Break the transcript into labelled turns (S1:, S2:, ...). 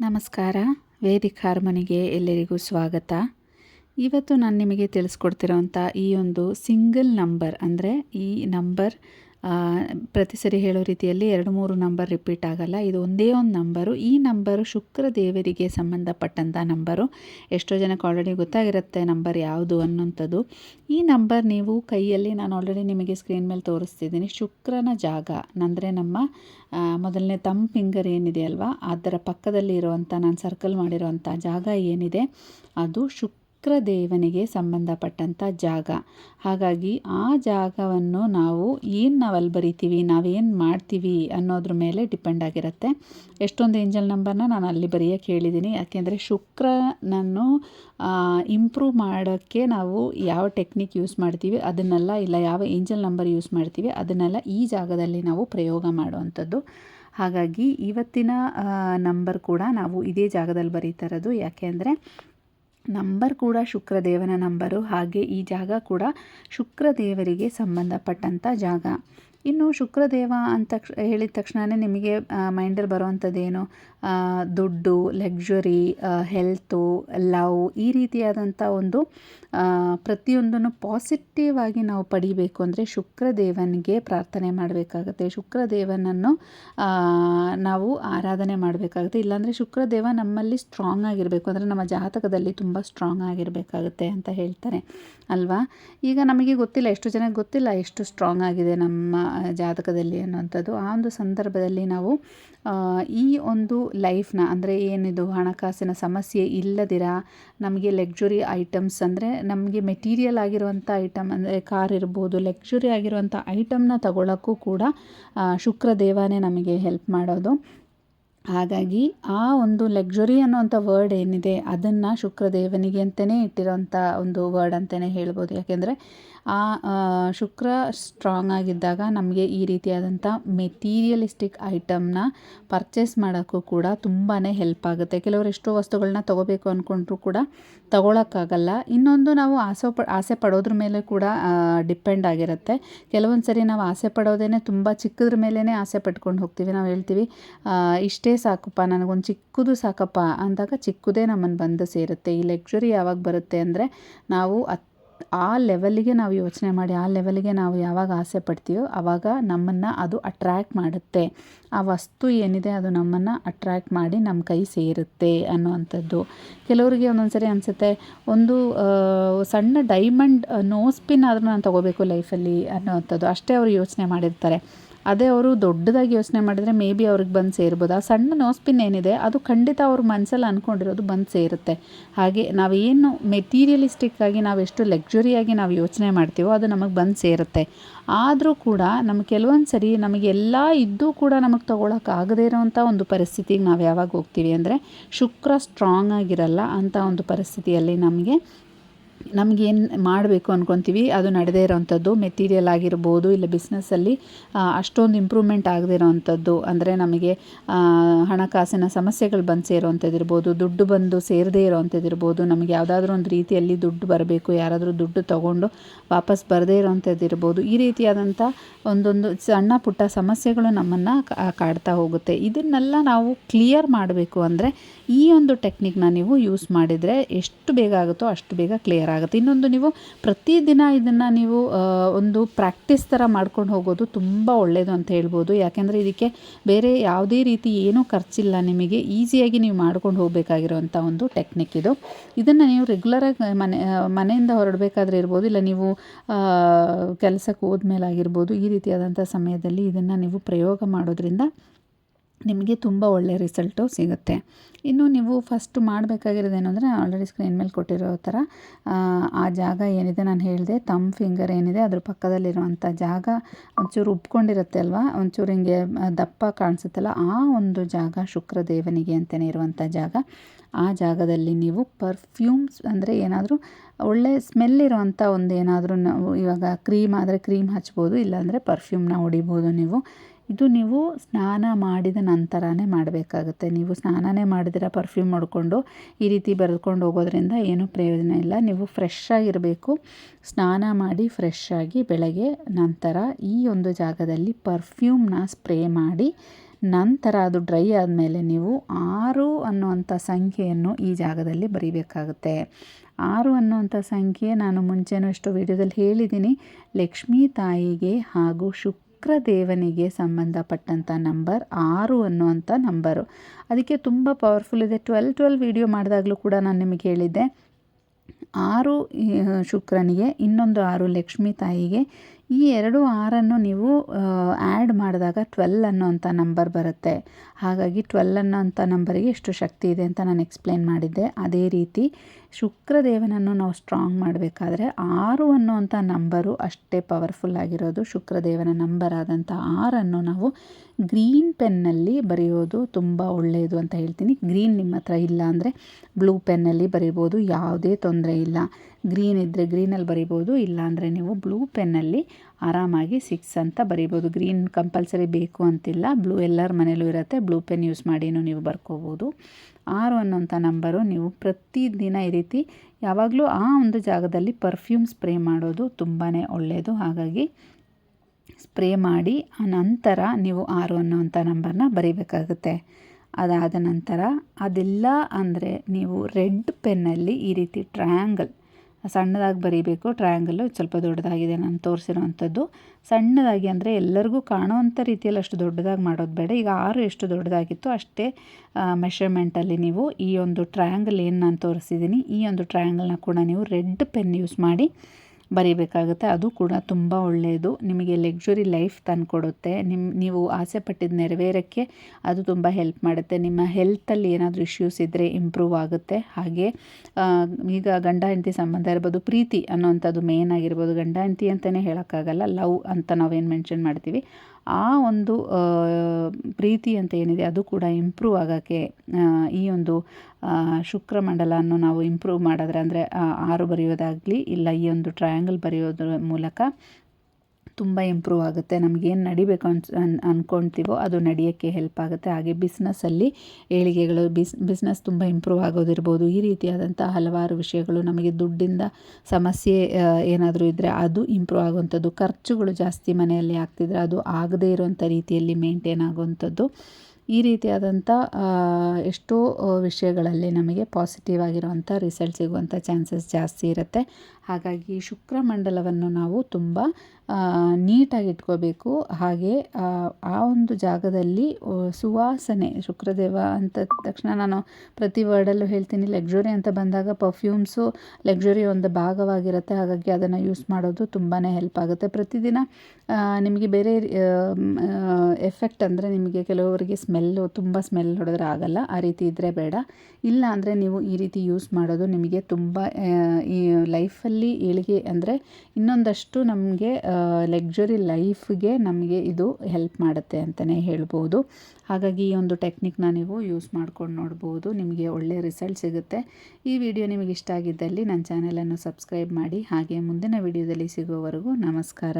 S1: ನಮಸ್ಕಾರ. ವೇದಿಕ್ ಹಾರ್ಮೋನಿಗೆ ಎಲ್ಲರಿಗೂ ಸ್ವಾಗತ. ಇವತ್ತು ನಾನು ನಿಮಗೆ ತಿಳಿಸ್ಕೊಡ್ತಿರೋಂಥ ಈ ಒಂದು ಸಿಂಗಲ್ ನಂಬರ್ ಅಂದರೆ ಈ ನಂಬರ್ ಪ್ರತಿ ಸರಿ ಹೇಳೋ ರೀತಿಯಲ್ಲಿ ಎರಡು ಮೂರು ನಂಬರ್ ರಿಪೀಟ್ ಆಗಲ್ಲ. ಇದು ಒಂದೇ ಒಂದು ನಂಬರು ಈ ನಂಬರು ಶುಕ್ರ ದೇವರಿಗೆ ಸಂಬಂಧಪಟ್ಟಂಥ ನಂಬರು ಎಷ್ಟೋ ಜನಕ್ಕೆ ಆಲ್ರೆಡಿ ಗೊತ್ತಾಗಿರುತ್ತೆ ನಂಬರ್ ಯಾವುದು ಅನ್ನೋಂಥದ್ದು ಈ ನಂಬರ್ ನೀವು ಕೈಯಲ್ಲಿ ನಾನು ಆಲ್ರೆಡಿ ನಿಮಗೆ ಸ್ಕ್ರೀನ್ ಮೇಲೆ ತೋರಿಸ್ತಿದ್ದೀನಿ. ಶುಕ್ರನ ಜಾಗ ಅಂದರೆ ನಮ್ಮ ಮೊದಲನೇ ತಮ್ಮ ಫಿಂಗರ್ ಏನಿದೆ ಅಲ್ವಾ? ಅದರ ಪಕ್ಕದಲ್ಲಿ ಇರುವಂಥ ನಾನು ಸರ್ಕಲ್ ಮಾಡಿರುವಂಥ ಜಾಗ ಏನಿದೆ? ಅದು ಶುಕ್ರ ದೇವನಿಗೆ ಸಂಬಂಧಪಟ್ಟಂಥ ಜಾಗ. ಹಾಗಾಗಿ ಆ ಜಾಗವನ್ನು ನಾವು ಏನು ನಾವಲ್ಲಿ ಬರಿತೀವಿ, ನಾವೇನು ಮಾಡ್ತೀವಿ ಅನ್ನೋದ್ರ ಮೇಲೆ ಡಿಪೆಂಡ್ ಆಗಿರುತ್ತೆ. ಎಷ್ಟೊಂದು ಏಂಜಲ್ ನಂಬರ್ನ ನಾನು ಅಲ್ಲಿ ಬರೆಯೋಕ್ಕೆ ಹೇಳಿದ್ದೀನಿ ಯಾಕೆಂದರೆ ಶುಕ್ರನನ್ನು ಇಂಪ್ರೂವ್ ಮಾಡೋಕ್ಕೆ ನಾವು ಯಾವ ಟೆಕ್ನಿಕ್ ಯೂಸ್ ಮಾಡ್ತೀವಿ, ಅದನ್ನೆಲ್ಲ ಇಲ್ಲ, ಯಾವ ಏಂಜಲ್ ನಂಬರ್ ಯೂಸ್ ಮಾಡ್ತೀವಿ, ಅದನ್ನೆಲ್ಲ ಈ ಜಾಗದಲ್ಲಿ ನಾವು ಪ್ರಯೋಗ ಮಾಡುವಂಥದ್ದು. ಹಾಗಾಗಿ ಇವತ್ತಿನ ನಂಬರ್ ಕೂಡ ನಾವು ಇದೇ ಜಾಗದಲ್ಲಿ ಬರೀತಾ ಇರೋದು. ಯಾಕೆ ಅಂದರೆ ನಂಬರ್ ಕೂಡ ಶುಕ್ರದೇವನ ನಂಬರು, ಹಾಗೆ ಈ ಜಾಗ ಕೂಡ ಶುಕ್ರದೇವರಿಗೆ ಸಂಬಂಧಪಟ್ಟಂಥ ಜಾಗ. ಇನ್ನು ಶುಕ್ರದೇವ ಅಂತ ಹೇಳಿದ ತಕ್ಷಣವೇ ನಿಮಗೆ ಮೈಂಡಲ್ಲಿ ಬರುವಂಥದ್ದೇನು? ದುಡ್ಡು ಲಗ್ಜುರಿ ಹೆಲ್ತು ಲವ್ ಈ ರೀತಿಯಾದಂಥ ಒಂದು ಪ್ರತಿಯೊಂದನ್ನು ಪಾಸಿಟಿವ್ ಆಗಿ ನಾವು ಪಡಿಬೇಕು ಅಂದರೆ ಶುಕ್ರದೇವನಿಗೆ ಪ್ರಾರ್ಥನೆ ಮಾಡಬೇಕಾಗುತ್ತೆ. ಶುಕ್ರದೇವನನ್ನು ನಾವು ಆರಾಧನೆ ಮಾಡಬೇಕಾಗುತ್ತೆ. ಇಲ್ಲಾಂದರೆ ಶುಕ್ರದೇವ ನಮ್ಮಲ್ಲಿ ಸ್ಟ್ರಾಂಗ್ ಆಗಿರಬೇಕು ಅಂದರೆ ನಮ್ಮ ಜಾತಕದಲ್ಲಿ ತುಂಬ ಸ್ಟ್ರಾಂಗ್ ಆಗಿರಬೇಕಾಗುತ್ತೆ ಅಂತ ಹೇಳ್ತಾರೆ. ಅಲ್ವಾ? ಈಗ ನಮಗೆ ಗೊತ್ತಿಲ್ಲ, ಎಷ್ಟು ಜನಕ್ಕೆ ಗೊತ್ತಿಲ್ಲ ಎಷ್ಟು ಸ್ಟ್ರಾಂಗ್ ಆಗಿದೆ ನಮ್ಮ ಜಾತಕದಲ್ಲಿ ಅನ್ನುವಂಥದ್ದು. ಆ ಒಂದು ಸಂದರ್ಭದಲ್ಲಿ ನಾವು ಈ ಒಂದು ಲೈಫ್ನ ಅಂದರೆ ಏನಿದು, ಹಣಕಾಸಿನ ಸಮಸ್ಯೆ ಇಲ್ಲದಿರ, ನಮಗೆ ಲಕ್ಸುರಿ ಐಟಮ್ಸ್ ಅಂದರೆ ನಮಗೆ ಮೆಟೀರಿಯಲ್ ಆಗಿರುವಂಥ ಐಟಮ್ ಅಂದರೆ ಕಾರ್ ಇರ್ಬೋದು ಲಕ್ಸುರಿ ಆಗಿರುವಂಥ ಐಟಮ್ನ ತಗೊಳ್ಳೋಕ್ಕೂ ಕೂಡ ಶುಕ್ರ ದೇವನೇ ನಮಗೆ ಹೆಲ್ಪ್ ಮಾಡೋದು. ಹಾಗಾಗಿ ಆ ಒಂದು ಲಕ್ಸುರಿ ಅನ್ನೋವಂಥ ವರ್ಡ್ ಏನಿದೆ, ಅದನ್ನು ಶುಕ್ರದೇವನಿಗೆ ಅಂತಲೇ ಇಟ್ಟಿರೋಂಥ ಒಂದು ವರ್ಡ್ ಅಂತಲೇ ಹೇಳ್ಬೋದು. ಯಾಕೆಂದರೆ ಆ ಶುಕ್ರ ಸ್ಟ್ರಾಂಗ್ ಆಗಿದ್ದಾಗ ನಮಗೆ ಈ ರೀತಿಯಾದಂಥ ಮೆಟೀರಿಯಲಿಸ್ಟಿಕ್ ಐಟಮ್ನ ಪರ್ಚೇಸ್ ಮಾಡೋಕ್ಕೂ ಕೂಡ ತುಂಬಾ ಹೆಲ್ಪ್ ಆಗುತ್ತೆ. ಕೆಲವರು ಎಷ್ಟೋ ವಸ್ತುಗಳನ್ನ ತೊಗೋಬೇಕು ಅಂದ್ಕೊಂಡ್ರೂ ಕೂಡ ತಗೊಳಕ್ಕಾಗಲ್ಲ. ಇನ್ನೊಂದು ನಾವು ಆಸೆ ಪ, ಆಸೆ ಪಡೋದ್ರ ಮೇಲೆ ಕೂಡ ಡಿಪೆಂಡ್ ಆಗಿರುತ್ತೆ. ಕೆಲವೊಂದು ಸರಿ ನಾವು ಆಸೆ ಪಡೋದೇ ತುಂಬ ಚಿಕ್ಕದ್ರ ಮೇಲೇ ಆಸೆ ಪಟ್ಕೊಂಡು ಹೋಗ್ತೀವಿ. ನಾವು ಹೇಳ್ತೀವಿ ಇಷ್ಟೇ ಸಾಕಪ್ಪ, ನನಗೊಂದು ಚಿಕ್ಕದು ಸಾಕಪ್ಪ ಅಂದಾಗ ಚಿಕ್ಕದೇ ನಮ್ಮನ್ನು ಬಂದು ಸೇರುತ್ತೆ. ಈ ಲಕ್ಸುರಿ ಯಾವಾಗ ಬರುತ್ತೆ ಅಂದರೆ ನಾವು ಅತ್ ಆ ಲೆವೆಲ್ಲಿಗೆ ನಾವು ಯೋಚನೆ ಮಾಡಿ, ಆ ಲೆವೆಲಿಗೆ ನಾವು ಯಾವಾಗ ಆಸೆ ಪಡ್ತೀವೋ ಆವಾಗ ನಮ್ಮನ್ನು ಅದು ಅಟ್ರ್ಯಾಕ್ಟ್ ಮಾಡುತ್ತೆ. ಆ ವಸ್ತು ಏನಿದೆ ಅದು ನಮ್ಮನ್ನು ಅಟ್ರ್ಯಾಕ್ಟ್ ಮಾಡಿ ನಮ್ಮ ಕೈ ಸೇರುತ್ತೆ ಅನ್ನುವಂಥದ್ದು. ಕೆಲವರಿಗೆ ಒಂದೊಂದು ಸರಿ ಅನಿಸುತ್ತೆ, ಒಂದು ಸಣ್ಣ ಡೈಮಂಡ್ ನೋಸ್ ಪಿನ್ ಆದರೂ ನಾನು ತೊಗೋಬೇಕು ಲೈಫಲ್ಲಿ ಅನ್ನೋವಂಥದ್ದು. ಅಷ್ಟೇ ಅವರು ಯೋಚನೆ ಮಾಡಿರ್ತಾರೆ. ಅದೇ ಅವರು ದೊಡ್ಡದಾಗಿ ಯೋಚನೆ ಮಾಡಿದರೆ ಮೇ ಬಿ ಅವ್ರಿಗೆ ಬಂದು ಸೇರ್ಬೋದು. ಆ ಸಣ್ಣ ನೋಸ್ಪಿನ್ ಏನಿದೆ, ಅದು ಖಂಡಿತ ಅವ್ರ ಮನಸ್ಸಲ್ಲಿ ಅಂದ್ಕೊಂಡಿರೋದು ಬಂದು ಸೇರುತ್ತೆ. ಹಾಗೆ ನಾವೇನು ಮೆಟೀರಿಯಲಿಸ್ಟಿಕ್ ಆಗಿ ನಾವು ಎಷ್ಟು ಲಕ್ಸುರಿಯಾಗಿ ನಾವು ಯೋಚನೆ ಮಾಡ್ತೀವೋ ಅದು ನಮಗೆ ಬಂದು ಸೇರುತ್ತೆ. ಆದರೂ ಕೂಡ ನಮಗೆ ಕೆಲವೊಂದು ಸರಿ ನಮಗೆಲ್ಲ ಇದ್ದೂ ಕೂಡ ನಮಗೆ ತೊಗೊಳಕ್ಕಾಗದೇ ಇರೋವಂಥ ಒಂದು ಪರಿಸ್ಥಿತಿಗೆ ನಾವು ಯಾವಾಗ ಹೋಗ್ತೀವಿ ಅಂದರೆ ಶುಕ್ರ ಸ್ಟ್ರಾಂಗ್ ಆಗಿರಲ್ಲ ಅಂಥ ಒಂದು ಪರಿಸ್ಥಿತಿಯಲ್ಲಿ ನಮಗೆ ನಮಗೇನು ಮಾಡಬೇಕು ಅಂದ್ಕೊತೀವಿ ಅದು ನಡೆದೇ ಇರೋವಂಥದ್ದು ಮೆಟೀರಿಯಲ್ ಆಗಿರ್ಬೋದು ಇಲ್ಲ ಬಿಸ್ನೆಸ್ಸಲ್ಲಿ ಅಷ್ಟೊಂದು ಇಂಪ್ರೂವ್ಮೆಂಟ್ ಆಗದೇ ಇರೋವಂಥದ್ದು ಅಂದರೆ ನಮಗೆ ಹಣಕಾಸಿನ ಸಮಸ್ಯೆಗಳು ಬಂದು ಸೇರೋವಂಥದ್ದು ಇರ್ಬೋದು, ದುಡ್ಡು ಬಂದು ಸೇರದೇ ಇರೋವಂಥದ್ದು ಇರ್ಬೋದು, ನಮಗೆ ಯಾವುದಾದ್ರೂ ಒಂದು ರೀತಿಯಲ್ಲಿ ದುಡ್ಡು ಬರಬೇಕು, ಯಾರಾದರೂ ದುಡ್ಡು ತೊಗೊಂಡು ವಾಪಸ್ ಬರದೇ ಇರೋವಂಥದ್ದು ಇರ್ಬೋದು. ಈ ರೀತಿಯಾದಂಥ ಒಂದೊಂದು ಸಣ್ಣ ಪುಟ್ಟ ಸಮಸ್ಯೆಗಳು ನಮ್ಮನ್ನು ಕಾಡ್ತಾ ಹೋಗುತ್ತೆ. ಇದನ್ನೆಲ್ಲ ನಾವು ಕ್ಲಿಯರ್ ಮಾಡಬೇಕು ಅಂದರೆ ಈ ಒಂದು ಟೆಕ್ನಿಕ್ನ ನೀವು ಯೂಸ್ ಮಾಡಿದರೆ ಎಷ್ಟು ಬೇಗ ಆಗುತ್ತೋ ಅಷ್ಟು ಬೇಗ ಕ್ಲಿಯರ್ ಆಗುತ್ತೆ. ಇನ್ನೊಂದು ನೀವು ಪ್ರತಿದಿನ ಇದನ್ನು ನೀವು ಒಂದು ಪ್ರಾಕ್ಟೀಸ್ ಥರ ಮಾಡ್ಕೊಂಡು ಹೋಗೋದು ತುಂಬ ಒಳ್ಳೆಯದು ಅಂತ ಹೇಳ್ಬೋದು. ಯಾಕೆಂದರೆ ಇದಕ್ಕೆ ಬೇರೆ ಯಾವುದೇ ರೀತಿ ಏನೂ ಖರ್ಚಿಲ್ಲ ನಿಮಗೆ. ಈಸಿಯಾಗಿ ನೀವು ಮಾಡ್ಕೊಂಡು ಹೋಗಬೇಕಾಗಿರುವಂಥ ಒಂದು ಟೆಕ್ನಿಕ್ ಇದು. ಇದನ್ನು ನೀವು ರೆಗ್ಯುಲರಾಗಿ ಮನೆ ಮನೆಯಿಂದ ಹೊರಡಬೇಕಾದ್ರೆ ಇರ್ಬೋದು, ಇಲ್ಲ ನೀವು ಕೆಲಸಕ್ಕೆ ಹೋದ್ಮೇಲೆ ಆಗಿರ್ಬೋದು ಈ ರೀತಿಯಾದಂಥ ಸಮಯದಲ್ಲಿ ಇದನ್ನು ನೀವು ಪ್ರಯೋಗ ಮಾಡೋದ್ರಿಂದ ನಿಮಗೆ ತುಂಬ ಒಳ್ಳೆಯ ರಿಸಲ್ಟು ಸಿಗುತ್ತೆ. ಇನ್ನು ನೀವು ಫಸ್ಟ್ ಮಾಡಬೇಕಾಗಿರೋದೇನು ಅಂದರೆ ಆಲ್ರೆಡಿ ಸ್ಕ್ರೀನ್ ಮೇಲೆ ಕೊಟ್ಟಿರೋ ಥರ ಆ, ಆ ಜಾಗ ಏನಿದೆ ನಾನು ಹೇಳಿದೆ ತಮ್ಮ ಫಿಂಗರ್ ಏನಿದೆ ಅದ್ರ ಪಕ್ಕದಲ್ಲಿರುವಂಥ ಜಾಗ ಒಂಚೂರು ಉಬ್ಕೊಂಡಿರುತ್ತೆ ಅಲ್ವಾ? ಒಂಚೂರು ಹಿಂಗೆ ದಪ್ಪ ಕಾಣಿಸುತ್ತಲ್ಲ ಆ ಒಂದು ಜಾಗ ಶುಕ್ರ ದೇವನಿಗೆ ಅಂತಲೇ ಇರುವಂಥ ಜಾಗ. ಆ ಜಾಗದಲ್ಲಿ ನೀವು ಪರ್ಫ್ಯೂಮ್ಸ್ ಅಂದರೆ ಏನಾದರೂ ಒಳ್ಳೆ ಸ್ಮೆಲ್ ಇರುವಂಥ ಒಂದು ಏನಾದರೂ ನಾವು ಇವಾಗ ಕ್ರೀಮ್ ಆದರೆ ಕ್ರೀಮ್ ಹಚ್ಬೋದು ಇಲ್ಲಾಂದರೆ ಪರ್ಫ್ಯೂಮ್ನ ಹೊಡಿಬೋದು ನೀವು. ಇದು ನೀವು ಸ್ನಾನ ಮಾಡಿದ ನಂತರನೇ ಮಾಡಬೇಕಾಗುತ್ತೆ. ನೀವು ಸ್ನಾನನೇ ಮಾಡಿದಿರ ಪರ್ಫ್ಯೂಮ್ ಮಾಡಿಕೊಂಡು ಈ ರೀತಿ ಬರೆದುಕೊಂಡು ಹೋಗೋದ್ರಿಂದ ಏನೂ ಪ್ರಯೋಜನ ಇಲ್ಲ. ನೀವು ಫ್ರೆಶ್ ಆಗಿರಬೇಕು. ಸ್ನಾನ ಮಾಡಿ ಫ್ರೆಶ್ ಆಗಿ ಬೆಳಗ್ಗೆ ನಂತರ ಈ ಒಂದು ಜಾಗದಲ್ಲಿ ಪರ್ಫ್ಯೂಮ್ನ ಸ್ಪ್ರೇ ಮಾಡಿ ನಂತರ ಅದು ಡ್ರೈ ಆದಮೇಲೆ ನೀವು ಆರು ಅನ್ನುವಂಥ ಸಂಖ್ಯೆಯನ್ನು ಈ ಜಾಗದಲ್ಲಿ ಬರೀಬೇಕಾಗುತ್ತೆ. ಆರು ಅನ್ನುವಂಥ ಸಂಖ್ಯೆ ನಾನು ಮುಂಚೆನೂ ಎಷ್ಟು ವಿಡಿಯೋದಲ್ಲಿ ಹೇಳಿದ್ದೀನಿ. ಲಕ್ಷ್ಮೀ ತಾಯಿಗೆ ಹಾಗೂ ಶುಕ್ರ ದೇವನಿಗೆ ಸಂಬಂಧಪಟ್ಟಂಥ ನಂಬರ್ ಆರು ಅನ್ನುವಂಥ ನಂಬರು ಅದಕ್ಕೆ ತುಂಬ ಪವರ್ಫುಲ್ ಇದೆ. ಟ್ವೆಲ್ ಟ್ವೆಲ್ ವಿಡಿಯೋ ಮಾಡಿದಾಗಲೂ ಕೂಡ ನಾನು ನಿಮಗೆ ಹೇಳಿದ್ದೆ. ಆರು ಶುಕ್ರನಿಗೆ, ಇನ್ನೊಂದು ಆರು ಲಕ್ಷ್ಮೀ ತಾಯಿಗೆ ಈ ಎರಡು ಆರನ್ನು ನೀವು ಆ್ಯಡ್ ಮಾಡಿದಾಗ ಟ್ವೆಲ್ ಅನ್ನೋಂಥ ನಂಬರ್ ಬರುತ್ತೆ. ಹಾಗಾಗಿ ಟ್ವೆಲ್ ಅನ್ನೋಂಥ ನಂಬರಿಗೆ ಎಷ್ಟು ಶಕ್ತಿ ಇದೆ ಅಂತ ನಾನು ಎಕ್ಸ್ಪ್ಲೇನ್ ಮಾಡಿದ್ದೆ. ಅದೇ ರೀತಿ ಶುಕ್ರದೇವನನ್ನು ನಾವು ಸ್ಟ್ರಾಂಗ್ ಮಾಡಬೇಕಾದ್ರೆ ಆರು ಅನ್ನುವಂಥ ನಂಬರು ಅಷ್ಟೇ ಪವರ್ಫುಲ್ ಆಗಿರೋದು. ಶುಕ್ರದೇವನ ನಂಬರ್ ಆದಂಥ ಆರನ್ನು ನಾವು ಗ್ರೀನ್ ಪೆನ್ನಲ್ಲಿ ಬರೆಯೋದು ತುಂಬ ಒಳ್ಳೆಯದು ಅಂತ ಹೇಳ್ತೀನಿ. ಗ್ರೀನ್ ನಿಮ್ಮ ಹತ್ರ ಇಲ್ಲ ಅಂದರೆ ಬ್ಲೂ ಪೆನ್ನಲ್ಲಿ ಬರಿಬೋದು, ಯಾವುದೇ ತೊಂದರೆ ಇಲ್ಲ. ಗ್ರೀನ್ ಇದ್ದರೆ ಗ್ರೀನಲ್ಲಿ ಬರಿಬೋದು ಇಲ್ಲಾಂದರೆ ನೀವು ಬ್ಲೂ ಪೆನ್ನಲ್ಲಿ ಆರಾಮಾಗಿ ಸಿಕ್ಸ್ ಅಂತ ಬರಿಬೋದು. ಗ್ರೀನ್ ಕಂಪಲ್ಸರಿ ಬೇಕು ಅಂತಿಲ್ಲ. ಬ್ಲೂ ಎಲ್ಲರ ಮನೇಲೂ ಇರುತ್ತೆ. ಬ್ಲೂ ಪೆನ್ ಯೂಸ್ ಮಾಡಿನೂ ನೀವು ಬರ್ಕೋಬೋದು. ಆರು ಅನ್ನೋಂಥ ನಂಬರು ನೀವು ಪ್ರತಿದಿನ ಈ ರೀತಿ ಯಾವಾಗಲೂ ಆ ಒಂದು ಜಾಗದಲ್ಲಿ ಪರ್ಫ್ಯೂಮ್ ಸ್ಪ್ರೇ ಮಾಡೋದು ತುಂಬಾ ಒಳ್ಳೆಯದು ಹಾಗಾಗಿ ಸ್ಪ್ರೇ ಮಾಡಿ, ಆ ನಂತರ ನೀವು ಆರು ಅನ್ನೋವಂಥ ನಂಬರ್ನ ಬರೀಬೇಕಾಗುತ್ತೆ. ಅದಾದ ನಂತರ ಅದೆಲ್ಲ ಅಂದರೆ ನೀವು ರೆಡ್ ಪೆನ್ನಲ್ಲಿ ಈ ರೀತಿ ಟ್ರಯಾಂಗಲ್ ಸಣ್ಣದಾಗಿ ಬರೀಬೇಕು ಟ್ರಯಾಂಗಲ್ಲು ಸ್ವಲ್ಪ ದೊಡ್ಡದಾಗಿದೆ, ನಾನು ತೋರಿಸಿರೋವಂಥದ್ದು. ಸಣ್ಣದಾಗಿ ಅಂದರೆ ಎಲ್ಲರಿಗೂ ಕಾಣುವಂಥ ರೀತಿಯಲ್ಲಿ ಅಷ್ಟು ದೊಡ್ಡದಾಗಿ ಮಾಡೋದು ಬೇಡ. ಈಗ ಆರು ಎಷ್ಟು ದೊಡ್ಡದಾಗಿತ್ತು ಅಷ್ಟೇ ಮೆಷರ್ಮೆಂಟಲ್ಲಿ ನೀವು ಈ ಒಂದು ಟ್ರಯಾಂಗಲ್ ಏನು ನಾನು ತೋರಿಸಿದ್ದೀನಿ, ಈ ಒಂದು ಟ್ರಯಾಂಗಲ್ನ ಕೂಡ ನೀವು ರೆಡ್ ಪೆನ್ ಯೂಸ್ ಮಾಡಿ ಬರೀಬೇಕಾಗುತ್ತೆ. ಅದು ಕೂಡ ತುಂಬ ಒಳ್ಳೆಯದು. ನಿಮಗೆ ಲಕ್ಸುರಿ ಲೈಫ್ ತಂದುಕೊಡುತ್ತೆ. ನಿಮ್ಮ ನೀವು ಆಸೆ ಪಟ್ಟಿದ್ದು ನೆರವೇರೋಕ್ಕೆ ಅದು ತುಂಬ ಹೆಲ್ಪ್ ಮಾಡುತ್ತೆ. ನಿಮ್ಮ ಹೆಲ್ತಲ್ಲಿ ಏನಾದರೂ ಇಶ್ಯೂಸ್ ಇದ್ದರೆ ಇಂಪ್ರೂವ್ ಆಗುತ್ತೆ. ಹಾಗೆ ಈಗ ಗಂಡ, ಹೆಂಡತಿ ಸಂಬಂಧ ಇರ್ಬೋದು, ಪ್ರೀತಿ ಅನ್ನೋವಂಥದ್ದು ಮೇನ್ ಆಗಿರ್ಬೋದು. ಗಂಡ, ಹೆಂಡತಿ ಅಂತಲೇ ಹೇಳೋಕ್ಕಾಗಲ್ಲ. ಲವ್ ಅಂತ ನಾವೇನು ಮೆನ್ಷನ್ ಮಾಡ್ತೀವಿ. ಆ ಒಂದು ಪ್ರೀತಿ ಅಂತ ಏನಿದೆ ಅದು ಕೂಡ ಇಂಪ್ರೂವ್ ಆಗೋಕ್ಕೆ ಈ ಒಂದು ಶುಕ್ರಮಂಡಲವನ್ನು ನಾವು ಇಂಪ್ರೂವ್ ಮಾಡಿದ್ರೆ ಅಂದರೆ ಆರು ಬರೆಯೋದಾಗಲಿ ಇಲ್ಲ ಈ ಒಂದು ಟ್ರಯಾಂಗಲ್ ಬರೆಯೋದ್ರ ಮೂಲಕ ತುಂಬ ಇಂಪ್ರೂವ್ ಆಗುತ್ತೆ. ನಮಗೇನು ನಡಿಬೇಕು ಅನ್ಸ್, ಅನ್ ಅಂದ್ಕೊಳ್ತೀವೋ ಅದು ನಡೆಯೋಕ್ಕೆ ಹೆಲ್ಪ್ ಆಗುತ್ತೆ. ಹಾಗೆ ಬಿಸ್ನೆಸ್ಸಲ್ಲಿ ಏಳಿಗೆಗಳು ಬಿಸ್ ಬಿಸ್ನೆಸ್ ತುಂಬ ಇಂಪ್ರೂವ್ ಆಗೋದಿರ್ಬೋದು. ಈ ರೀತಿಯಾದಂಥ ಹಲವಾರು ವಿಷಯಗಳು ನಮಗೆ ದುಡ್ಡಿಂದ ಸಮಸ್ಯೆ ಏನಾದರೂ ಇದ್ದರೆ ಅದು ಇಂಪ್ರೂವ್ ಆಗುವಂಥದ್ದು. ಖರ್ಚುಗಳು ಜಾಸ್ತಿ ಮನೆಯಲ್ಲಿ ಆಗ್ತಿದ್ರೆ ಅದು ಆಗದೇ ಇರುವಂಥ ರೀತಿಯಲ್ಲಿ ಮೇಂಟೈನ್ ಆಗುವಂಥದ್ದು. ಈ ರೀತಿಯಾದಂಥ ಎಷ್ಟೋ ವಿಷಯಗಳಲ್ಲಿ ನಮಗೆ ಪಾಸಿಟಿವ್ ಆಗಿರುವಂಥ ರಿಸಲ್ಟ್ ಸಿಗುವಂಥ ಚಾನ್ಸಸ್ ಜಾಸ್ತಿ ಇರುತ್ತೆ. ಹಾಗಾಗಿ ಶುಕ್ರಮಂಡಲವನ್ನು ನಾವು ತುಂಬ ನೀಟಾಗಿ ಇಟ್ಕೋಬೇಕು. ಹಾಗೆ, ಆ ಒಂದು ಜಾಗದಲ್ಲಿ ಸುವಾಸನೆ, ಶುಕ್ರದೇವ ಅಂತ ತಕ್ಷಣ ನಾನು ಪ್ರತಿ ವರ್ಡಲ್ಲೂ ಹೇಳ್ತೀನಿ ಲಕ್ಸುರಿ ಅಂತ ಬಂದಾಗ ಪರ್ಫ್ಯೂಮ್ಸು ಲಕ್ಸುರಿ ಒಂದು ಭಾಗವಾಗಿರುತ್ತೆ. ಹಾಗಾಗಿ ಅದನ್ನು ಯೂಸ್ ಮಾಡೋದು ತುಂಬಾ ಹೆಲ್ಪ್ ಆಗುತ್ತೆ. ಪ್ರತಿದಿನ ನಿಮಗೆ ಬೇರೆ ಎಫೆಕ್ಟ್ ಅಂದರೆ ನಿಮಗೆ ಕೆಲವರಿಗೆ ಸ್ಮೆಲ್ಲು ತುಂಬ ಸ್ಮೆಲ್ ಹೊಡೆದ್ರೆ ಆಗಲ್ಲ. ಆ ರೀತಿ ಇದ್ದರೆ ಬೇಡ. ಇಲ್ಲ ಅಂದರೆ ನೀವು ಈ ರೀತಿ ಯೂಸ್ ಮಾಡೋದು ನಿಮಗೆ ತುಂಬ ಈ ಲೈಫಲ್ಲಿ ಏಳಿಗೆ ಅಂದರೆ ಇನ್ನೊಂದಷ್ಟು ನಮಗೆ ಲಕ್ಸುರಿ ಲೈಫ್ಗೆ ನಮಗೆ ಇದು ಹೆಲ್ಪ್ ಮಾಡುತ್ತೆ ಅಂತಲೇ ಹೇಳ್ಬೋದು. ಹಾಗಾಗಿ ಈ ಒಂದು ಟೆಕ್ನಿಕ್ನ ನೀವು ಯೂಸ್ ಮಾಡ್ಕೊಂಡು ನೋಡ್ಬೋದು. ನಿಮಗೆ ಒಳ್ಳೆಯ ರಿಸಲ್ಟ್ ಸಿಗುತ್ತೆ. ಈ ವಿಡಿಯೋ ನಿಮಗೆ ಇಷ್ಟ ಆಗಿದ್ದಲ್ಲಿ ನನ್ನ ಚಾನಲನ್ನು ಸಬ್ಸ್ಕ್ರೈಬ್ ಮಾಡಿ. ಹಾಗೆ ಮುಂದಿನ ವಿಡಿಯೋದಲ್ಲಿ ಸಿಗುವವರೆಗೂ ನಮಸ್ಕಾರ.